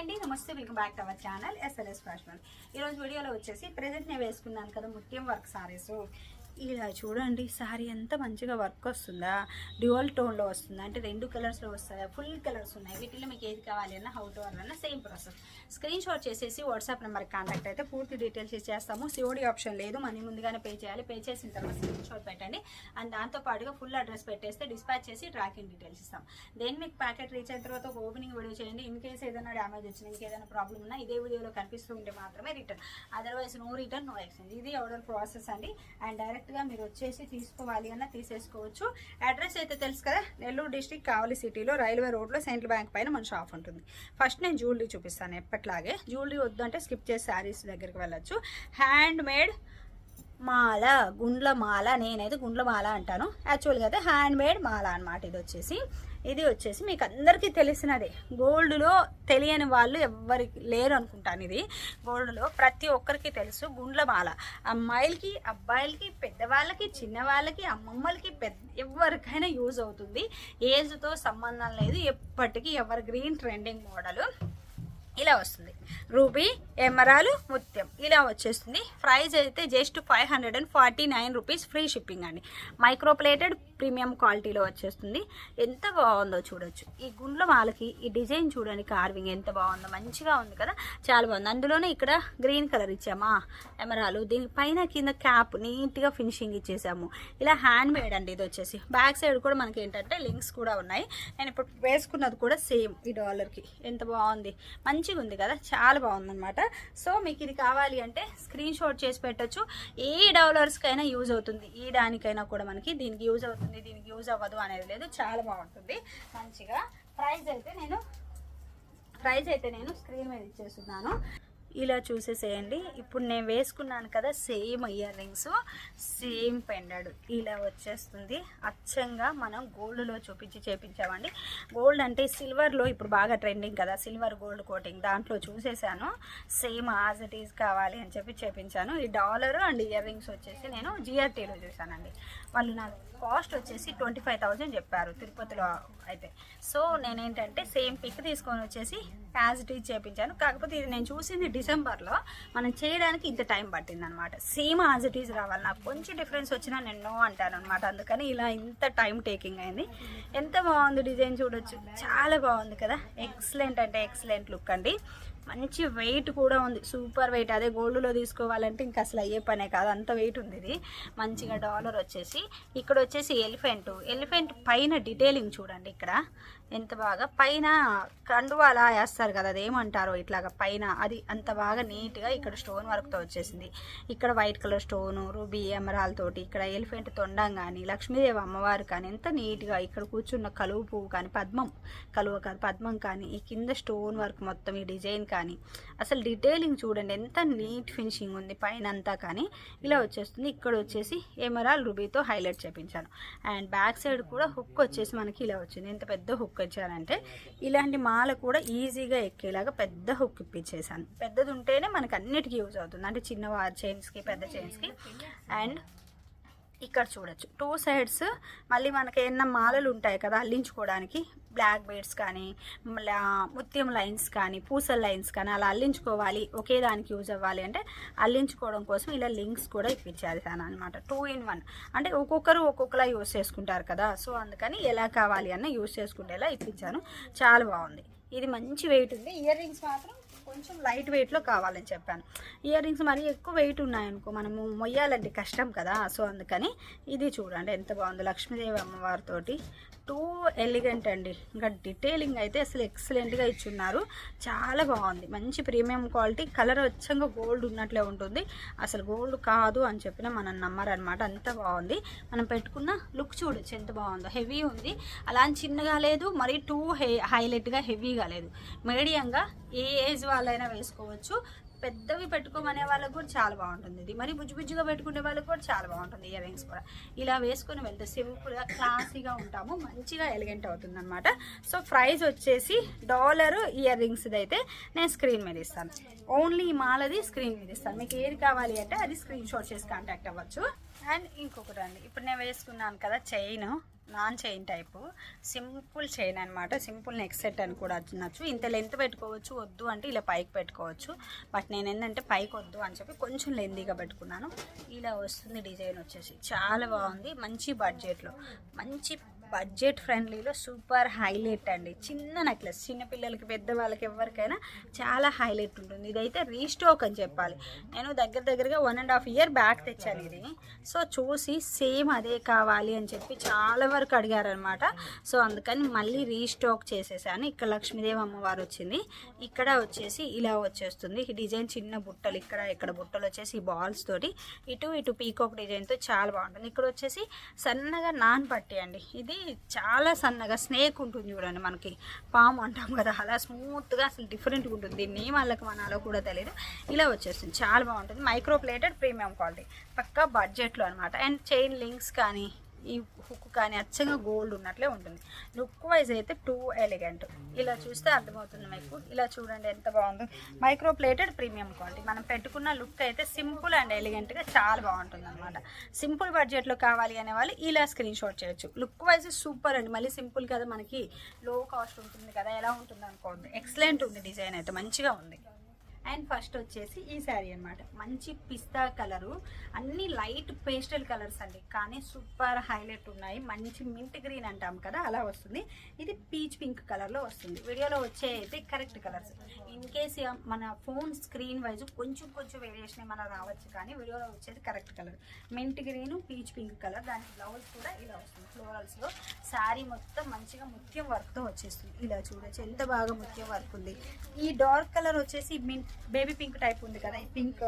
అండి. నమస్తే welcome back to our channel SLS fashion ఈరోజు వీడియోలో వచ్చేసి ప్రజెంట్ నేను వేసుకున్నాను కదా ముత్యం వర్క్ సారీస్ ఇలా చూడండి శారీ ఎంత మంచిగా వర్క్ వస్తుందా? డ్యువల్ టోన్లో వస్తుందా? అంటే రెండు కలర్స్లో వస్తాయా? ఫుల్ కలర్స్ ఉన్నాయి. వీటిలో మీకు ఏది కావాలి అన్న హౌ టు అన్న సేమ్ ప్రాసెస్. స్క్రీన్ షాట్ చేసేసి వాట్సాప్ నెంబర్ కాంటాక్ట్ అయితే పూర్తి డీటెయిల్స్ ఇచ్చేస్తాము సిఓడి ఆప్షన్ లేదు. మనీ ముందుగానే పే చేయాలి. పే చేసిన తర్వాత స్క్రీన్ షాట్ పెట్టండి. అండ్ దాంతో పాటుగా ఫుల్ అడ్రస్ పెట్టేస్తే డిస్పాచ్ చేసి ట్రాకింగ్ డీటెయిల్స్ ఇస్తాం. దెన్ మీకు ప్యాకెట్ రీచ్ అయిన తర్వాత ఒక ఓపెనింగ్ వీడియో చేయండి. ఇన్ కేస్ ఏదైనా డ్యామేజ్ వచ్చినా ఇంకేదైనా ప్రాబ్లం ఉన్నా ఇదే వీడియోలో కనిపిస్తూ ఉంటే మాత్రమే return. Otherwise no return no exchange. ఇది ఆర్డర్ ప్రాసెస్ అండి. అండ్ డైరెక్ట్ డైరెక్ట్గా మీరు వచ్చేసి తీసుకోవాలి అన్న తీసేసుకోవచ్చు. అడ్రస్ అయితే తెలుసు కదా నెల్లూరు డిస్టిక్ కావలి సిటీలో రైల్వే రోడ్లో సెంట్రల్ బ్యాంక్ పైన మన షాప్ ఉంటుంది. ఫస్ట్ నేను జ్యువెలరీ చూపిస్తాను ఎప్పట్లాగే. జ్యువెలరీ వద్దంటే స్కిప్ చేసి శారీస్ దగ్గరికి వెళ్ళచ్చు. హ్యాండ్ మేడ్ మాల గుండ్ల మాల నేనైతే గుండ్ల మాల అంటాను. యాక్చువల్గా అయితే హ్యాండ్ మేడ్ మాల అనమాట ఇది వచ్చేసి. ఇది వచ్చేసి మీకు అందరికీ తెలిసినదే. గోల్డ్లో తెలియని వాళ్ళు ఎవ్వరికి లేరు అనుకుంటాను ఇది. గోల్డ్లో ప్రతి ఒక్కరికి తెలుసు గుండ్లమాల అమ్మాయిలకి అబ్బాయిలకి పెద్దవాళ్ళకి చిన్నవాళ్ళకి అమ్మమ్మలకి పెద్ద ఎవరికైనా యూజ్ అవుతుంది. ఏజ్తో సంబంధం లేదు. ఎప్పటికీ ఎవర్ గ్రీన్ ట్రెండింగ్ మోడల్. ఇలా వస్తుంది. రూబీ ఎమరాలు ముత్యం. ఇలా వచ్చేస్తుంది. ప్రైస్ అయితే just five hundred and forty nine rupees free shipping అండి. మైక్రోప్లేటెడ్ ప్రీమియం క్వాలిటీలో వచ్చేస్తుంది. ఎంత బాగుందో చూడొచ్చు. ఈ గుండ్ల మాలకి ఈ డిజైన్ చూడండి కార్వింగ్ ఎంత బాగుందో మంచిగా ఉంది కదా. చాలా బాగుంది. అందులోనే ఇక్కడ గ్రీన్ కలర్ ఇచ్చామా? ఎమరాలు. దీని పైన కింద క్యాప్ నీట్గా ఫినిషింగ్ ఇచ్చేసాము. ఇలా హ్యాండ్ మేడ్ అండి ఇది వచ్చేసి. బ్యాక్ సైడ్ కూడా మనకి ఏంటంటే లింక్స్ కూడా ఉన్నాయి. నేను ఇప్పుడు వేసుకున్నది కూడా సేమ్ ఈ డాలర్కి. ఎంత బాగుంది. మంచిగా ఉంది కదా చాలా బాగుందన్నమాట. సో మీకు ఇది కావాలి అంటే స్క్రీన్ షాట్ చేసి పెట్టచ్చు. ఏ డాలర్స్కైనా యూజ్ అవుతుంది. ఈ దానికైనా కూడా మనకి దీనికి యూజ్ అవుతుంది దీనికి యూజ్ అవ్వదు అనేది లేదు. చాలా బాగుంటుంది. మంచిగా. ప్రైస్ అయితే నేను ప్రైస్ అయితే నేను స్క్రీన్ మీద ఇచ్చేస్తున్నాను. ఇలా చూసేసేయండి. ఇప్పుడు నేను వేసుకున్నాను కదా సేమ్ ఇయర్ రింగ్స్ సేమ్ పెండాడు. ఇలా వచ్చేస్తుంది. అచ్చంగా మనం గోల్డ్లో చూపించి చేపించామండి. గోల్డ్ అంటే సిల్వర్లో ఇప్పుడు బాగా ట్రెండింగ్ కదా సిల్వర్ గోల్డ్ కోటింగ్. దాంట్లో చూసేసాను. సేమ్ యాజ్ ఇట్ ఈజ్ కావాలి అని చెప్పి చేపించాను. ఈ డాలర్ అండ్ ఇయర్ రింగ్స్ వచ్చేసి నేను జిఆర్టీలో చూసానండి. వాళ్ళు నాకు కాస్ట్ వచ్చేసి ట్వంటీ ఫైవ్ థౌజండ్ చెప్పారు తిరుపతిలో అయితే. సో నేనేంటంటే సేమ్ పిక్ తీసుకొని వచ్చేసి యాజ్ ఇట్ ఈజ్ చేయించాను కాకపోతే ఇది నేను చూసింది డిసెంబర్లో. మనం చేయడానికి ఇంత టైం పట్టింది అనమాట సేమ్ యాజ్ ఇట్ ఈజ్ రావాలి. నాకు కొంచెం డిఫరెన్స్ వచ్చినా నేను నో అంటాను అనమాట అందుకని ఇలా ఇంత టైం టేకింగ్ అయింది. ఎంత బాగుంది డిజైన్ చూడొచ్చు. చాలా బాగుంది కదా. ఎక్సలెంట్ అంటే ఎక్సలెంట్ లుక్ అండి. మంచి వెయిట్ కూడా ఉంది. సూపర్ వెయిట్ అదే గోల్డ్లో తీసుకోవాలంటే ఇంకా అసలు అయ్యే పనే కాదు. అంత వెయిట్ ఉంది ఇది. మంచిగా డాలర్ వచ్చేసి. ఇక్కడ వచ్చేసి ఎలిఫెంట్ ఎలిఫెంట్ పైన డీటెయిలింగ్ చూడండి ఇక్కడ. ఎంత బాగా? పైన కండువాలా వేస్తారు కదా అది ఏమంటారో ఇట్లాగా పైన. అది అంత బాగా నీట్గా ఇక్కడ స్టోన్ వర్క్తో వచ్చేసింది. ఇక్కడ వైట్ కలర్ స్టోను రూబీ ఎమరాలతోటి ఇక్కడ ఎలిఫెంట్ తొండం కానీ లక్ష్మీదేవి అమ్మవారు కానీ ఎంత నీట్గా ఇక్కడ కూర్చున్న కలువు పువ్వు కానీ పద్మం కలువ కాదు పద్మం కానీ ఈ కింద స్టోన్ వర్క్ మొత్తం ఈ డిజైన్ కానీ అసలు డీటెయిలింగ్ చూడండి ఎంత నీట్ ఫినిషింగ్ ఉంది పైన అంతా కానీ ఇలా వచ్చేస్తుంది. ఇక్కడ వచ్చేసి ఎమరాల్ రూబీతో హైలైట్ చేపించాను. అండ్ బ్యాక్ సైడ్ కూడా హుక్ వచ్చేసి మనకి ఇలా వచ్చింది. ఎంత పెద్ద హుక్ వచ్చారంటే ఇలాంటి మాల కూడా ఈజీగా ఎక్కేలాగా పెద్ద హుక్ ఇప్పించేసాను పెద్దది ఉంటేనే మనకు అన్నిటికీ యూజ్ అవుతుంది. అంటే చిన్న చైన్స్కి పెద్ద చైన్స్కి అండ్ ఇక్కడ చూడొచ్చు. టూ సైడ్స్ మళ్ళీ మనకి ఏమన్నా మాలలు ఉంటాయి కదా అల్లించుకోవడానికి బ్లాక్ బీడ్స్ కానీ ముత్యం లైన్స్ కానీ పూసల లైన్స్ కానీ అలా అల్లించుకోవాలి. ఒకే దానికి యూజ్ అవ్వాలి అంటే అల్లించుకోవడం కోసం ఇలా లింక్స్ కూడా ఇప్పించాలి అనమాట టూ ఇన్ వన్ అంటే ఒక్కొక్కరు ఒక్కొక్కలా యూజ్ చేసుకుంటారు కదా సో అందుకని ఎలా కావాలి అన్న యూజ్ చేసుకునేలా ఇప్పించాను. చాలా బాగుంది. ఇది మంచి వెయిట్ ఉంది. ఇయర్ రింగ్స్ మాత్రం కొంచెం లైట్ వెయిట్లో కావాలని చెప్పాను. ఇయర్ రింగ్స్ మరీ ఎక్కువ వెయిట్ ఉన్నాయనుకో మనము మొయ్యాలంటే కష్టం కదా. సో అందుకని ఇది చూడండి ఎంత బాగుంది లక్ష్మీదేవి అమ్మవారితోటి. టూ ఎలిగెంట్ అండి. ఇంకా డీటెయిలింగ్ అయితే అసలు ఎక్సలెంట్గా ఇచ్చున్నారు. చాలా బాగుంది. మంచి ప్రీమియం క్వాలిటీ కలర్ వచ్చంగా గోల్డ్ ఉన్నట్లే ఉంటుంది. అసలు గోల్డ్ కాదు అని చెప్పిన మనం నమ్మరనమాట అంత బాగుంది. మనం పెట్టుకున్న లుక్ చూడొచ్చు ఎంత బాగుందో. హెవీ ఉంది. అలా అని చిన్నగా లేదు. మరి టూ హైలైట్గా హెవీగా లేదు. మీడియంగా ఏ ఏజ్ వాళ్ళైనా వేసుకోవచ్చు. పెద్దవి పెట్టుకోమనే వాళ్ళకి కూడా చాలా బాగుంటుంది. ఇది మరి బుజ్జు బుజ్జుగా పెట్టుకునే వాళ్ళకి కూడా చాలా బాగుంటుంది ఇయర్ రింగ్స్ కూడా. ఇలా వేసుకొని వెళ్తే సింపుల్గా క్లాసీగా ఉంటాము. మంచిగా ఎలిగెంట్ అవుతుంది అనమాట సో ప్రైస్ వచ్చేసి డాలర్ ఇయర్ రింగ్స్ది అయితే నేను స్క్రీన్ మీద ఇస్తాను. ఓన్లీ ఈ మాలది స్క్రీన్ మీద ఇస్తాను. మీకు ఏది కావాలి అంటే అది స్క్రీన్ షాట్ చేసి కాంటాక్ట్ అవ్వచ్చు. అండ్ ఇంకొకటి అండి. ఇప్పుడు నేను వేసుకున్నాను కదా chain non chain type. Simple chain అనమాట సింపుల్ నెక్ సెట్ అని కూడా అనొచ్చు. ఇంత లెంత్ పెట్టుకోవచ్చు వద్దు అంటే ఇలా పైకి పెట్టుకోవచ్చు. బట్ నేను ఏంటంటే పైకి వద్దు అని చెప్పి కొంచెం లెందీగా పెట్టుకున్నాను. ఇలా వస్తుంది డిజైన్ వచ్చేసి. చాలా బాగుంది. మంచి బడ్జెట్లో. మంచి బడ్జెట్ ఫ్రెండ్లీలో సూపర్ హైలైట్ అండి. చిన్న నెక్లెస్ చిన్నపిల్లలకి పెద్దవాళ్ళకి ఎవరికైనా చాలా హైలైట్ ఉంటుంది. ఇదైతే రీస్టోక్ అని చెప్పాలి. నేను దగ్గర దగ్గరగా one and half year back తెచ్చాను ఇది. సో చూసి సేమ్ అదే కావాలి అని చెప్పి చాలా వరకు అడిగారనమాట. సో అందుకని మళ్ళీ రీస్టాక్ చేసేసాను. ఇక్కడ లక్ష్మీదేవి అమ్మవారు వచ్చింది. ఇక్కడ వచ్చేసి ఇలా వచ్చేస్తుంది. ఈ డిజైన్ చిన్న బుట్టలు ఇక్కడ ఇక్కడ బుట్టలు వచ్చేసి బాల్స్ తోటి ఇటు ఇటు పీకోక్ డిజైన్తో చాలా బాగుంటుంది. ఇక్కడ వచ్చేసి సన్నగా నాన్ పట్టి అండి. ఇది చాలా సన్నగా స్నేక్ ఉంటుంది చూడండి మనకి. పాము అంటాం కదా అలా స్మూత్గా అసలు డిఫరెంట్గా ఉంటుంది. దీన్ని వాళ్ళకి మనాలో కూడా తెలియదు ఇలా వచ్చేస్తుంది. చాలా బాగుంటుంది. మైక్రో ప్లేటెడ్ ప్రీమియం క్వాలిటీ పక్కా బడ్జెట్లో అనమాట అండ్ చైన్ లింక్స్ కానీ ఈ హుక్ కానీ అచ్చంగా గోల్డ్ ఉన్నట్లే ఉంటుంది. లుక్ వైజ్ అయితే టూ ఎలిగెంట్. ఇలా చూస్తే అర్థమవుతుంది మీకు. ఇలా చూడండి ఎంత బాగుందో. Micro plated premium quality. మనం పెట్టుకున్న లుక్ అయితే సింపుల్ అండ్ ఎలిగెంట్గా చాలా బాగుంటుంది అనమాట సింపుల్ బడ్జెట్లో కావాలి అనే వాళ్ళు ఇలా స్క్రీన్ షాట్ చేయొచ్చు. లుక్ వైజ్ సూపర్ అండి. మళ్ళీ సింపుల్ కదా మనకి. లో కాస్ట్ ఉంటుంది కదా ఎలా ఉంటుంది అనుకోండి ఎక్సలెంట్ ఉంది డిజైన్ అయితే. మంచిగా ఉంది. అండ్ ఫస్ట్ వచ్చేసి ఈ శారీ అన్నమాట. మంచి పిస్తా కలరు అన్ని లైట్ పేస్టల్ కలర్స్ అండి. కానీ సూపర్ హైలైట్ ఉన్నాయి. మంచి మింట్ గ్రీన్ అంటాం కదా అలా వస్తుంది. ఇది పీచ్ పింక్ కలర్లో వస్తుంది. వీడియోలో వచ్చే అయితే కరెక్ట్ కలర్స్. ఇన్ కేస్ మన ఫోన్ స్క్రీన్ వైజ్ కొంచెం కొంచెం వేరియేషన్ ఏమైనా రావచ్చు కానీ వీడియోలో వచ్చేది correct colour. Mint green peach pink colour. దానికి బ్లౌజ్ కూడా ఇలా వస్తుంది. ఫ్లోరల్స్లో శారీ మొత్తం మంచిగా ముత్యం వర్క్తో వచ్చేస్తుంది. ఇలా చూడొచ్చు. ఎంత బాగా ముత్యం వర్క్ ఉంది. ఈ డార్క్ కలర్ వచ్చేసి మిన్ బేబీ పింక్ టైప్ ఉంది కదా. ఈ పింక్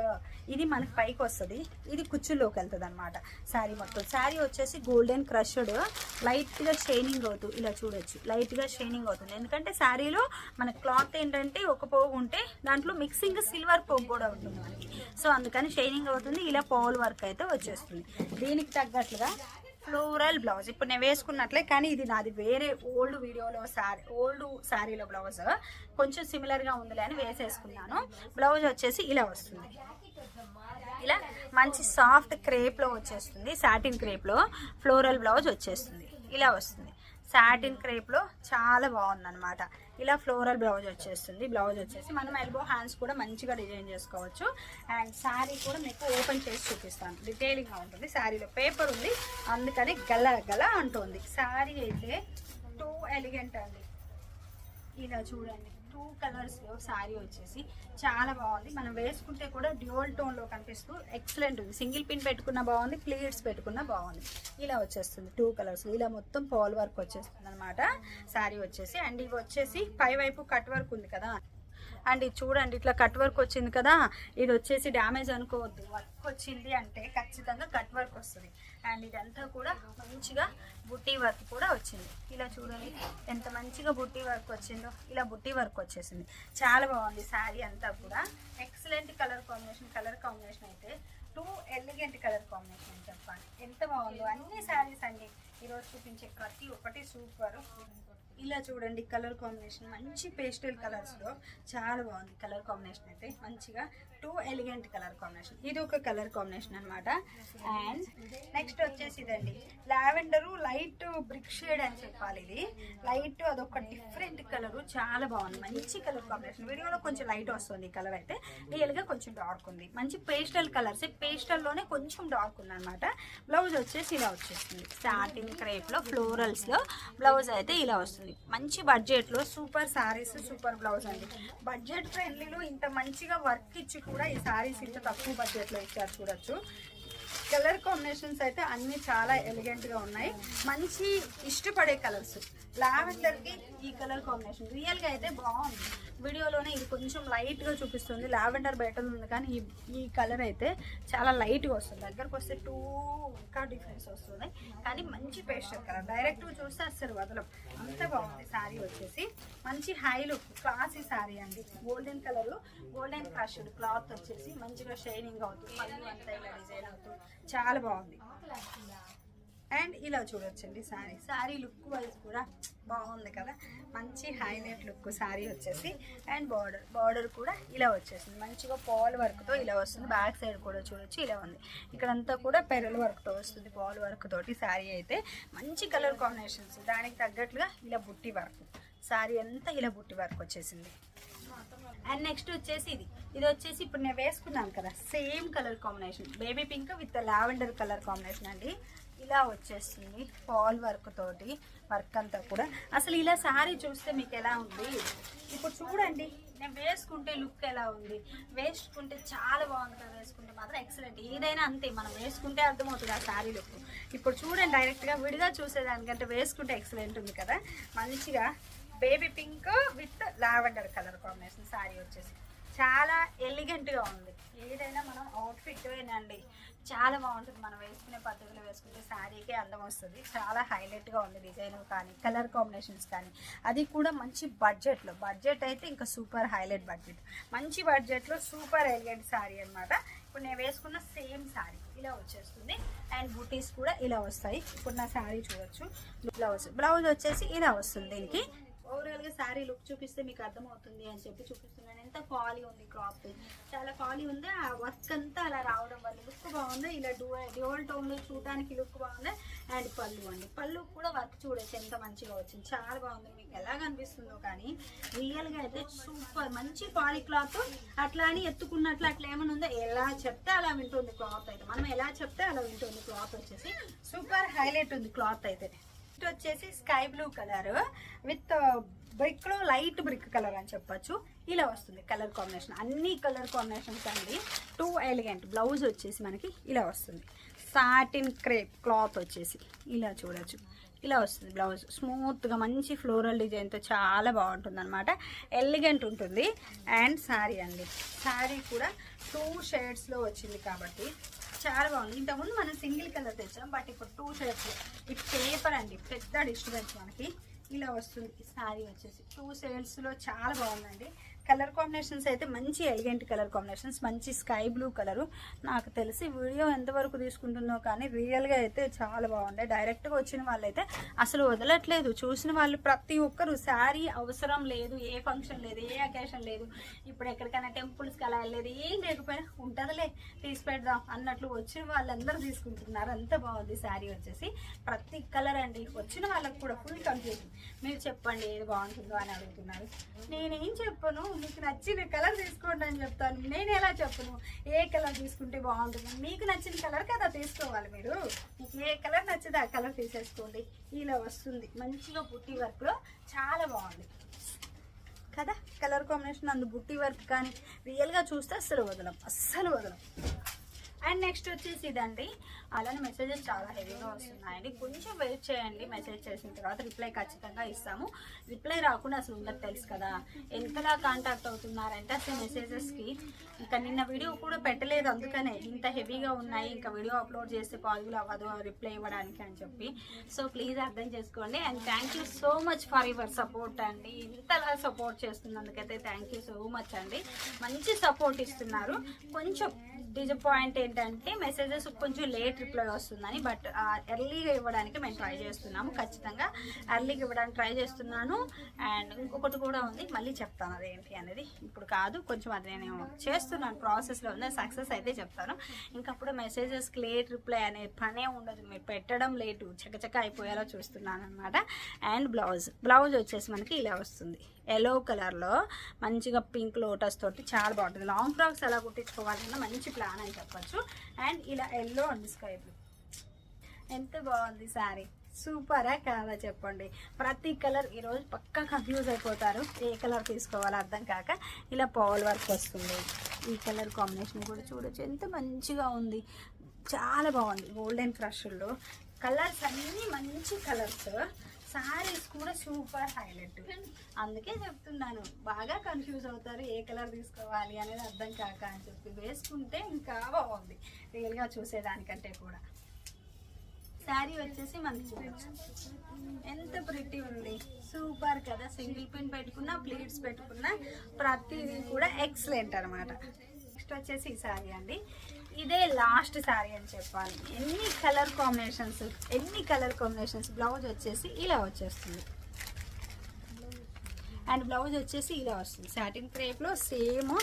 ఇది మనకి పైకి వస్తుంది. ఇది కుచ్చుల్లోకి వెళ్తుంది అనమాట శారీ మొత్తం. శారీ వచ్చేసి గోల్డెన్ క్రష్డ్ లైట్గా షైనింగ్ అవుతుంది ఇలా చూడొచ్చు. లైట్గా షైనింగ్ అవుతుంది. ఎందుకంటే శారీలో మన క్లాత్ ఏంటంటే ఒక పోగు ఉంటే దాంట్లో మిక్సింగ్ సిల్వర్ పోగు కూడా ఉంటుంది మనకి. సో అందుకని షైనింగ్ అవుతుంది. ఇలా పోల్ వర్క్ అయితే వచ్చేస్తుంది. దీనికి తగ్గట్లుగా ఫ్లోరల్ బ్లౌజ్. ఇప్పుడు నేను వేసుకున్నట్లే కానీ ఇది నాది వేరే ఓల్డ్ వీడియోలో శారీ ఓల్డ్ శారీలో బ్లౌజ్. కొంచెం సిమిలర్గా ఉందిలే అని వేసేసుకున్నాను. బ్లౌజ్ వచ్చేసి ఇలా వస్తుంది. ఇలా మంచి సాఫ్ట్ క్రేప్లో వచ్చేస్తుంది సాటిన్ క్రేప్లో ఫ్లోరల్ బ్లౌజ్ వచ్చేస్తుంది. ఇలా వస్తుంది. సాటిన్ క్రేప్లో చాలా బాగుందనమాట ఇలా ఫ్లోరల్ బ్లౌజ్ వచ్చేస్తుంది. బ్లౌజ్ వచ్చేసి మనం ఎల్బో హ్యాండ్స్ కూడా మంచిగా డిజైన్ చేసుకోవచ్చు. అండ్ శారీ కూడా మీకు ఓపెన్ చేసి చూపిస్తాను. డీటెయిలింగ్గా ఉంటుంది. శారీలో పేపర్ ఉంది. అందుకని గల గల అంటుంది. శారీ అయితే టూ ఎలిగెంట్ అండి. ఇలా చూడండి. టూ కలర్స్లో శారీ వచ్చేసి చాలా బాగుంది. మనం వేసుకుంటే కూడా డ్యూయల్ టోన్లో కనిపిస్తూ ఎక్సలెంట్ ఉంది. సింగిల్ పిన్ పెట్టుకున్న బాగుంది ప్లీట్స్ పెట్టుకున్న బాగుంది. ఇలా వచ్చేస్తుంది టూ కలర్స్. ఇలా మొత్తం పాల్ వర్క్ వచ్చేస్తుంది అనమాట శారీ వచ్చేసి అండ్ ఇవి వచ్చేసి పై వైపు కట్ వర్క్ ఉంది కదా. అండ్ ఇది చూడండి ఇట్లా కట్ వర్క్ వచ్చింది కదా ఇది వచ్చేసి డ్యామేజ్ అనుకోవద్దు. వర్క్ వచ్చింది అంటే ఖచ్చితంగా కట్ వర్క్ వస్తుంది. అండ్ ఇదంతా కూడా మంచిగా బుట్టి వర్క్ కూడా వచ్చింది. ఇలా చూడండి ఎంత మంచిగా బుట్టి వర్క్ వచ్చిందో ఇలా బుట్టి వర్క్ వచ్చేసింది. చాలా బాగుంది శారీ అంతా కూడా. Excellent colour combination colour combination అయితే టూ ఎలిగెంట్ కలర్ కాంబినేషన్ అని చెప్పాలి. ఎంత బాగుందో అన్ని శారీస్ అండి. ఈరోజు చూపించే ప్రతి ఒక్కటి సూపర్ ఇలా చూడండి కలర్ కాంబినేషన్. మంచి పేస్టల్ కలర్స్లో చాలా బాగుంది కలర్ కాంబినేషన్ అయితే. మంచిగా టూ ఎలిగెంట్ కలర్ కాంబినేషన్. ఇది ఒక కలర్ కాంబినేషన్ అనమాట అండ్ నెక్స్ట్ వచ్చేసి ఇదండి. లావెండరు లైట్ బ్రిక్ షేడ్ అని చెప్పాలి ఇది. లైట్ అదొక డిఫరెంట్ కలర్. చాలా బాగుంది. మంచి కలర్ కాంబినేషన్. వీడియోలో కొంచెం లైట్ వస్తుంది ఈ కలర్ అయితే. రియల్గా కొంచెం డార్క్ ఉంది. మంచి పేస్టల్ కలర్స్. పేస్టల్లోనే కొంచెం డార్క్ ఉంది అనమాట బ్లౌజ్ వచ్చేసి ఇలా వచ్చేస్తుంది స్టార్టింగ్ క్రేప్లో ఫ్లోరల్స్లో బ్లౌజ్ అయితే ఇలా వస్తుంది. మంచి బడ్జెట్లో సూపర్ సారీస్ సూపర్ బ్లౌజ్ అండి. బడ్జెట్ ఫ్రెండ్లీలో ఇంత మంచిగా వర్క్ ఇచ్చి కూడా ఈ సారీస్ ఇంత తక్కువ బడ్జెట్లో ఇచ్చారు చూడొచ్చు. కలర్ కాంబినేషన్స్ అయితే అన్ని చాలా ఎలిగెంట్గా ఉన్నాయి. మంచి ఇష్టపడే కలర్స్. లావెండర్కి ఈ కలర్ కాంబినేషన్ రియల్గా అయితే బాగుంది. వీడియోలోనే ఇది కొంచెం లైట్గా చూపిస్తుంది. లావెండర్ బయట ఉంది కానీ ఈ ఈ కలర్ అయితే చాలా లైట్గా వస్తుంది. దగ్గరకు వస్తే టూ ఇంకా డిఫరెన్స్ వస్తుంది. కానీ మంచి పేస్టర్ కలర్ డైరెక్ట్ చూస్తే అసలు వదలం అంత బాగుంది శారీ వచ్చేసి. మంచి హై లుక్ క్లాసీ శారీ అండి. Golden colour golden crushed cloth వచ్చేసి మంచిగా షైనింగ్ అవుతుంది. మళ్ళీ అంతా ఇలా డిజైన్ అవుతుంది. చాలా బాగుంది. అండ్ ఇలా చూడొచ్చండి శారీ. శారీ లుక్ వైజ్ కూడా బాగుంది కదా. మంచి హైలైట్ లుక్ శారీ వచ్చేసి. అండ్ బార్డర్ బార్డర్ కూడా ఇలా వచ్చేసింది. మంచిగా పాల్ వర్క్తో ఇలా వస్తుంది. బ్యాక్ సైడ్ కూడా చూడొచ్చు ఇలా ఉంది. ఇక్కడంతా కూడా పెరల్ వర్క్తో వస్తుంది పాల్ వర్క్ తోటి శారీ అయితే. మంచి కలర్ కాంబినేషన్స్ దానికి తగ్గట్లుగా ఇలా బుట్టి వర్క్ శారీ అంతా ఇలా బుట్టి వర్క్ వచ్చేసింది. అండ్ నెక్స్ట్ వచ్చేసి ఇది. ఇది వచ్చేసి ఇప్పుడు నేను వేసుకున్నాను కదా same colour combination baby pink with lavender colour combination అండి. ఇలా వచ్చేస్తుంది పాల్ వర్క్ తోటి వర్క్ అంతా కూడా. అసలు ఇలా శారీ చూస్తే మీకు ఎలా ఉంది? ఇప్పుడు చూడండి నేను వేసుకుంటే లుక్ ఎలా ఉంది? వేసుకుంటే చాలా బాగుంది కదా వేసుకుంటే మాత్రం ఎక్సలెంట్ ఏదైనా అంతే మనం వేసుకుంటే అర్థమవుతుంది ఆ శారీ లుక్ ఇప్పుడు చూడండి డైరెక్ట్గా విడిగా చూసేదానికంటే వేసుకుంటే ఎక్సలెంట్ ఉంది కదా. మంచిగా baby pink with lavender colour combination sari వచ్చేసి. చాలా ఎలిగెంట్గా ఉంది. ఏదైనా మనం అవుట్ఫిట్ అండి చాలా బాగుంటుంది. మనం వేసుకునే పద్ధతిలో వేసుకుంటే శారీకే అందం వస్తుంది. చాలా హైలైట్గా ఉంది డిజైన్ కానీ కలర్ కాంబినేషన్స్ కానీ. అది కూడా మంచి బడ్జెట్లో బడ్జెట్ అయితే ఇంకా సూపర్ హైలైట్ బడ్జెట్ మంచి బడ్జెట్లో సూపర్ ఎలిగెంట్ శారీ అన్నమాట. ఇప్పుడు నేను వేసుకున్న సేమ్ శారీ ఇలా వచ్చేస్తుంది. అండ్ బూటీస్ కూడా ఇలా వస్తాయి. ఇప్పుడు నా శారీ చూడొచ్చు. బ్లౌజ్. బ్లౌజ్ వచ్చేసి ఇలా వస్తుంది దీనికి. ఓవరాల్గా శారీ లుక్ చూపిస్తే మీకు అర్థమవుతుంది అని చెప్పి చూపిస్తున్నాను. ఎంత క్వాలిటీ ఉంది క్లాత్ చాలా క్వాలిటీ ఉంది. ఆ వర్క్ అంతా అలా రావడం వల్ల లుక్ బాగుంది. ఇలా డ్యూయల్ టోన్లో చూడడానికి లుక్ బాగుంది. అండ్ పళ్ళు అండి. పళ్ళు కూడా వర్క్ చూడొచ్చు. ఎంత మంచిగా వచ్చింది. చాలా బాగుంది. మీకు ఎలా కనిపిస్తుందో కానీ రియల్గా అయితే సూపర్ మంచి క్వాలిటీ క్లాత్ అట్లా అని ఎత్తుకున్నట్లు అట్లా ఏమైనా ఉందో? ఎలా చెప్తే అలా వింటుంది క్లాత్ అయితే. మనం ఎలా చెప్తే అలా వింటుంది క్లాత్ వచ్చేసి. సూపర్ హైలైట్ ఉంది క్లాత్ అయితే. నెక్స్ట్ వచ్చేసి స్కై బ్లూ కలర్ విత్ బ్రిక్లో లైట్ బ్రిక్ కలర్ అని చెప్పొచ్చు. ఇలా వస్తుంది కలర్ కాంబినేషన్. అన్ని కలర్ కాంబినేషన్స్ అండి. టూ ఎలిగెంట్ బ్లౌజ్ వచ్చేసి మనకి ఇలా వస్తుంది. సాటిన్ క్రేప్ క్లాత్ వచ్చేసి ఇలా చూడొచ్చు. ఇలా వస్తుంది బ్లౌజ్. స్మూత్గా మంచి ఫ్లోరల్ డిజైన్తో చాలా బాగుంటుంది అనమాట ఎలిగెంట్ ఉంటుంది. అండ్ శారీ అండి. శారీ కూడా టూ షేడ్స్లో వచ్చింది కాబట్టి చాలా బాగుంది. ఇంతకుముందు మనం సింగిల్ కలర్ తెచ్చాం బట్ ఇప్పుడు టూ షేడ్స్ ఈ పేపర్ అండి పెద్ద డిస్టర్బెన్స్ మనకి. ఇలా వస్తుంది. శారీ వచ్చేసి టూ షేడ్స్లో చాలా బాగుందండి. కలర్ కాంబినేషన్స్ అయితే మంచి ఎలిగెంట్ కలర్ కాంబినేషన్స్ మంచి స్కై బ్లూ కలరు. నాకు తెలిసి వీడియో ఎంతవరకు తీసుకుంటుందో కానీ రియల్గా అయితే చాలా బాగుండే. డైరెక్ట్గా వచ్చిన వాళ్ళైతే అసలు వదలట్లేదు. చూసిన వాళ్ళు ప్రతి ఒక్కరు శారీ అవసరం లేదు ఏ ఫంక్షన్ లేదు ఏ అకేషన్ లేదు. ఇప్పుడు ఎక్కడికైనా టెంపుల్స్కి అలా వెళ్ళలేదు ఏం లేకపోయినా ఉంటుందిలే తీసి పెడదాం అన్నట్లు వచ్చిన వాళ్ళందరూ తీసుకుంటున్నారు. అంత బాగుంది శారీ వచ్చేసి. ప్రతి కలర్ అండి. వచ్చిన వాళ్ళకి కూడా ఫుల్ కన్ఫ్యూజన్ మీరు చెప్పండి ఏది బాగుంటుందో అని అడుగుతున్నారు. నేనేం చెప్పను? మీకు నచ్చిన కలర్ తీసుకోండి అని చెప్తాను. నేను ఎలా చెప్పను? ఏ కలర్ తీసుకుంటే బాగుంటుంది? మీకు నచ్చిన కలర్ కదా తీసుకోవాలి మీరు. మీకు ఏ కలర్ నచ్చితే ఆ కలర్ తీసేసుకోండి. ఇలా వస్తుంది. మంచిగా బుట్టి వర్క్లో చాలా బాగుంది. కదా? కలర్ కాంబినేషన్ అందు బుట్టి వర్క్ కానీ రియల్గా చూస్తే అస్సలు వదలం. అస్సలు వదలం. అండ్ నెక్స్ట్ వచ్చేసి ఇదండి. అలానే మెసేజెస్ చాలా హెవీగా వస్తున్నాయండి. కొంచెం వెయిట్ చేయండి మెసేజ్ చేసిన తర్వాత రిప్లై ఖచ్చితంగా ఇస్తాము. రిప్లై రాకుండా అసలు ఉండదు తెలుసు కదా. ఎంతలా కాంటాక్ట్ అవుతున్నారంటే అసలు మెసేజెస్కి ఇంకా నిన్న వీడియో కూడా పెట్టలేదు అందుకనే ఇంత హెవీగా ఉన్నాయి. ఇంకా వీడియో అప్లోడ్ చేస్తే పాజిబుల్ అవ్వదు రిప్లై ఇవ్వడానికి అని చెప్పి. సో ప్లీజ్ అర్థం చేసుకోండి. And thank you so much for your support అండి. ఇంతలా సపోర్ట్ చేస్తున్నందుకైతే థ్యాంక్ యూ సో మచ్ అండి. మంచి సపోర్ట్ ఇస్తున్నారు. కొంచెం డిజపాయింట్ ఏంటంటే మెసేజెస్ కొంచెం లేట్ రిప్లై వస్తుందని బట్ ఎర్లీగా ఇవ్వడానికి మేము ట్రై చేస్తున్నాము. ఖచ్చితంగా ఎర్లీగా ఇవ్వడానికి ట్రై చేస్తున్నాను. అండ్ ఇంకొకటి కూడా ఉంది మళ్ళీ చెప్తాను అదేంటి అనేది. ఇప్పుడు కాదు కొంచెం అది నేను చేస్తున్నాను ప్రాసెస్లో ఉంది సక్సెస్ అయితే చెప్తాను. ఇంకప్పుడు మెసేజెస్కి లేట్ రిప్లై అనే పనే ఉండదు. మీరు పెట్టడం లేటు చకచక అయిపోయేలా చూస్తున్నాను అనమాట అండ్ బ్లౌజ్ బ్లౌజ్ వచ్చేసి మనకి ఇలా వస్తుంది. ఎల్లో కలర్లో మంచిగా పింక్ లోటస్ తోటి చాలా బాగుంటుంది. లాంగ్ ఫ్రాక్స్ ఎలా కుట్టించుకోవాలన్నా మంచి ప్లాన్ అని చెప్పచ్చు. అండ్ ఇలా ఎల్లో అండ్ స్కై బ్లూ ఎంత బాగుంది శారీ సూపరా కాదా చెప్పండి. ప్రతి కలర్ ఈరోజు పక్కా కన్ఫ్యూజ్ అయిపోతారు. ఏ కలర్ తీసుకోవాలో అర్థం కాక ఇలా పౌల్ వర్క్ వస్తుంది. ఈ కలర్ కాంబినేషన్ కూడా చూడొచ్చు. ఎంత మంచిగా ఉంది. చాలా బాగుంది. గోల్డెన్ క్రష్లో కలర్స్ అన్నీ మంచి కలర్స్ సారీస్ కూడా సూపర్ హైలైట్. అందుకే చెప్తున్నాను బాగా కన్ఫ్యూజ్ అవుతారు ఏ కలర్ తీసుకోవాలి అనేది అర్థం కాక అని చెప్పి వేసుకుంటే ఇంకా బాగుంది. రియల్గా చూసేదానికంటే కూడా. శారీ వచ్చేసి మనకి చూడొచ్చు ఎంత ప్రిటీ ఉంది. సూపర్ కదా. సింగిల్ పిన్ పెట్టుకున్నా ప్లేట్స్ పెట్టుకున్నా ప్రతిదీ కూడా ఎక్సలెంట్ అనమాట నెక్స్ట్ వచ్చేసి ఈ శారీ అండి. ఇదే లాస్ట్ శారీ అని చెప్పాలి. ఎన్ని కలర్ కాంబినేషన్స్ ఎన్ని కలర్ కాంబినేషన్స్ బ్లౌజ్ వచ్చేసి ఇలా వచ్చేస్తుంది. అండ్ బ్లౌజ్ వచ్చేసి ఇలా వస్తుంది. సాటిన్ క్రేప్లో సేమ్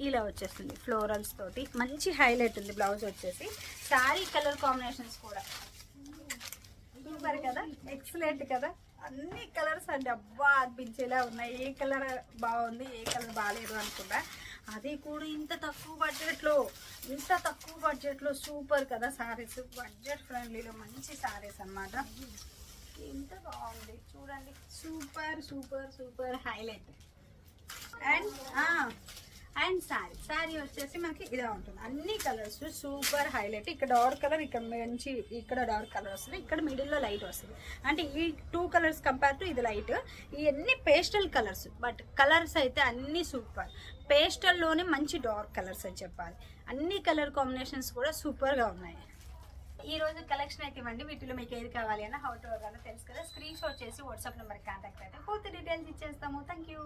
ఇలా వచ్చేస్తుంది ఫ్లోరల్స్ తోటి. మంచి హైలైట్ ఉంది బ్లౌజ్ వచ్చేసి. శారీ కలర్ కాంబినేషన్స్ కూడా. సూపర్ కదా? ఎక్సలెంట్ కదా? అన్ని కలర్స్ అండి అబ్బా అనిపించేలా ఉన్నాయి. ఏ కలర్ బాగుంది ఏ కలర్ బాగాలేదు అనుకుంటా అది కూడా ఇంత తక్కువ బడ్జెట్లో ఇంత తక్కువ బడ్జెట్లో సూపర్ కదా సారీస్ బడ్జెట్ ఫ్రెండ్లీలో మంచి సారీస్ అన్నమాట. ఎంత బాగుంది. చూడండి. Super super super highlight and and sari sari వచ్చేసి మనకి ఇలా ఉంటుంది. అన్ని కలర్స్ సూపర్ హైలైట్ ఇక్కడ డార్క్ కలర్ ఇక్కడ మంచి ఇక్కడ డార్క్ కలర్ వస్తుంది ఇక్కడ మిడిల్లో లైట్ వస్తుంది. అంటే ఈ టూ కలర్స్ కంపేర్ టు ఇది లైట్ ఇవన్నీ పేస్టల్ కలర్స్ బట్ కలర్స్ అయితే అన్ని సూపర్ పేస్టల్లోనే మంచి డార్క్ కలర్స్ అని చెప్పాలి. అన్ని కలర్ కాంబినేషన్స్ కూడా సూపర్గా ఉన్నాయి. ఈ రోజు కలెక్షన్ అయితే ఇవ్వండి. వీటిలో మీకు ఏది కావాలి అన్న హౌ టు తెలుసు కదా. స్క్రీన్ షాట్ చేసి వాట్సాప్ నెంబర్ కాంటాక్ట్ అయితే పూర్తి డీటెయిల్స్ ఇచ్చేస్తాము. Thank you